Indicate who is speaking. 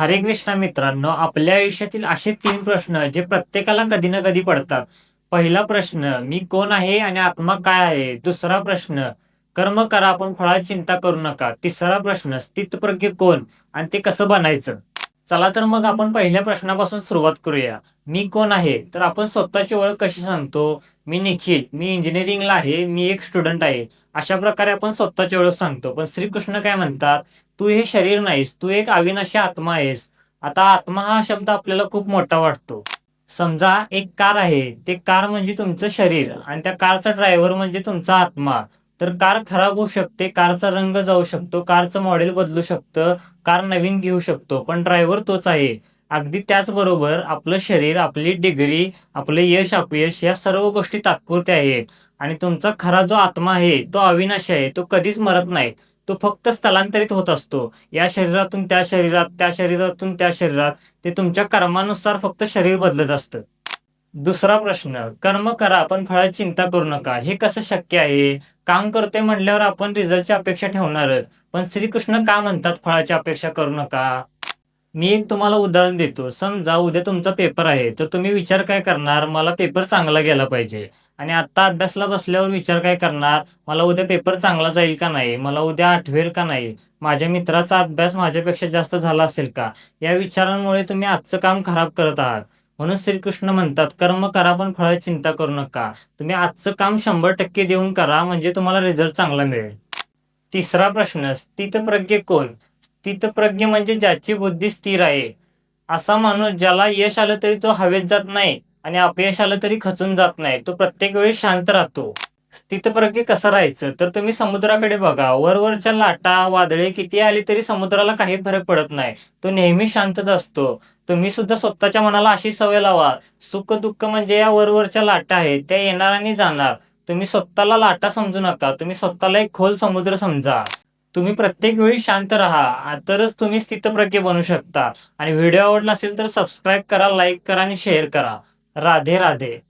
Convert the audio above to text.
Speaker 1: हरे कृष्णा मित्रांनो आपल्या आयुष्यातील असे तीन प्रश्न जे प्रत्येकाला कधी ना कधी पडतात. पहिला प्रश्न मी कोण आहे आणि आत्मा काय आहे? दुसरा प्रश्न कर्म करा आपण फळाची चिंता करू नका. तिसरा प्रश्न स्थितप्रज्ञ कोण? आणि ते कसं बनायचं? चला तर मग आपण पहिल्या प्रश्नापासून सुरुवात करूया. मी कोण आहे? तर आपण स्वतःची ओळख कशी सांगतो? मी निखिल मी इंजिनिअरिंगला आहे मी एक स्टुडंट आहे. अशा प्रकारे आपण स्वतःची ओळख सांगतो. पण श्रीकृष्ण काय म्हणतात? तू हे शरीर नाहीस तू एक अविनाशी आत्मा आहेस. आता आत्मा हा शब्द आपल्याला खूप मोठा वाटतो. समजा एक कार आहे. ते कार म्हणजे तुमचं शरीर आणि त्या कारचा ड्रायव्हर म्हणजे तुमचा आत्मा. तर कार खराब होऊ शकते कारचा रंग जाऊ शकतो कारचं मॉडेल बदलू शकतं कार नवीन घेऊ शकतो पण ड्रायव्हर तोच आहे. अगदी त्याचबरोबर आपलं शरीर आपली डिग्री आपले यश अपयश या सर्व गोष्टी तात्पुरत्या आहेत. आणि तुमचा खरा जो आत्मा आहे तो अविनाशी आहे तो कधीच मरत नाही. तो फक्त स्थलांतरित होत असतो. या शरीरातून त्या शरीरात त्या शरीरातून त्या शरीरात ते तुमच्या कर्मानुसार फक्त शरीर बदलत असतं. दुसरा प्रश्न कर्म करा पण फळाची चिंता करू नका. हे कसं शक्य आहे? काम करतोय म्हटल्यावर आपण रिझल्टची अपेक्षा ठेवणारच. पण श्रीकृष्ण का म्हणतात फळाची अपेक्षा करू नका? मी एक तुम्हाला उदाहरण देतो. समजा उद्या तुमचा पेपर आहे तर तुम्ही विचार काय करणार? मला पेपर चांगला गेला पाहिजे. आणि आता अभ्यासला बसल्यावर विचार काय करणार? मला उद्या पेपर चांगला जाईल का नाही? मला उद्या आठवेल का नाही? माझ्या मित्राचा अभ्यास माझ्यापेक्षा जास्त झाला असेल का? या विचारांमुळे तुम्ही आजचं काम खराब करत आहात. म्हणून श्रीकृष्ण म्हणतात कर्म करा पण फळ चिंता करू नका. तुम्ही आजचं काम शंभर टक्के देऊन करा म्हणजे तुम्हाला रिझल्ट चांगला मिळेल. तिसरा प्रश्न स्थितप्रज्ञ कोण? स्थितप्रज्ञ म्हणजे ज्याची बुद्धी स्थिर आहे. असा माणूस ज्याला यश आलं तरी तो हवेत जात नाही आणि अपयश आलं तरी खचून जात नाही. तो प्रत्येक वेळी शांत राहतो. स्थितप्रज्ञ कसं राहायचं? तर तुम्ही समुद्राकडे बघा. वरवरच्या लाटा वादळे किती आली तरी समुद्राला काही फरक पडत नाही. तो नेहमी शांतच असतो. तुम्ही सुद्धा स्वतःच्या मनाला अशी सवय लावा. सुख दुःख म्हणजे या वरवरच्या लाटा आहेत. त्या येणार आणि जाणार. तुम्ही स्वतःला लाटा समजू नका. तुम्ही स्वतःला एक खोल समुद्र समजा. तुम्ही प्रत्येक वेळी शांत राहा. तरच तुम्ही स्थितप्रज्ञ बनू शकता. आणि व्हिडिओ आवडला असेल तर सबस्क्राईब करा लाईक करा आणि शेअर करा. राधे राधे.